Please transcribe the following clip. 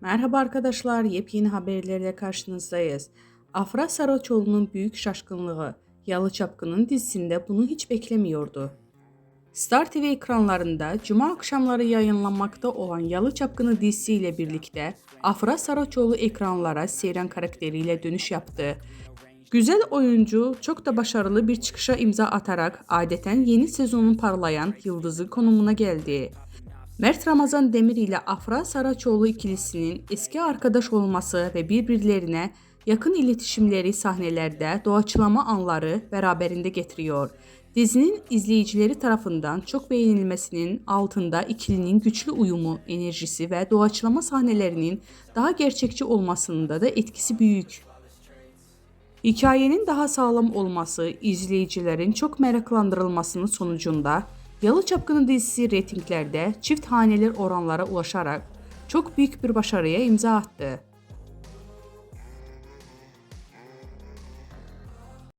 Merhaba arkadaşlar, yepyeni haberlerle karşınızdayız. Afra Saraçoğlu'nun büyük şaşkınlığı, Yalı Çapkın'ın dizisinde bunu hiç beklemiyordu. Star TV ekranlarında cuma akşamları yayınlanmakta olan Yalı Çapkını dizisiyle birlikte Afra Saraçoğlu ekranlara Seyran karakteriyle dönüş yaptı. Güzel oyuncu çok da başarılı bir çıkışa imza atarak adeten yeni sezonun parlayan yıldızı konumuna geldi. Mert Ramazan Demir ile Afra Saraçoğlu ikilisinin eski arkadaş olması ve birbirlerine yakın iletişimleri sahnelerde doğaçlama anları beraberinde getiriyor. Dizinin izleyicileri tarafından çok beğenilmesinin altında ikilinin güçlü uyumu, enerjisi ve doğaçlama sahnelerinin daha gerçekçi olmasında da etkisi büyük. Hikayenin daha sağlam olması izleyicilerin çok meraklandırılmasının sonucunda Yalı Çapkını dizisi reytinglerde çift haneli oranlara ulaşarak çok büyük bir başarıya imza attı.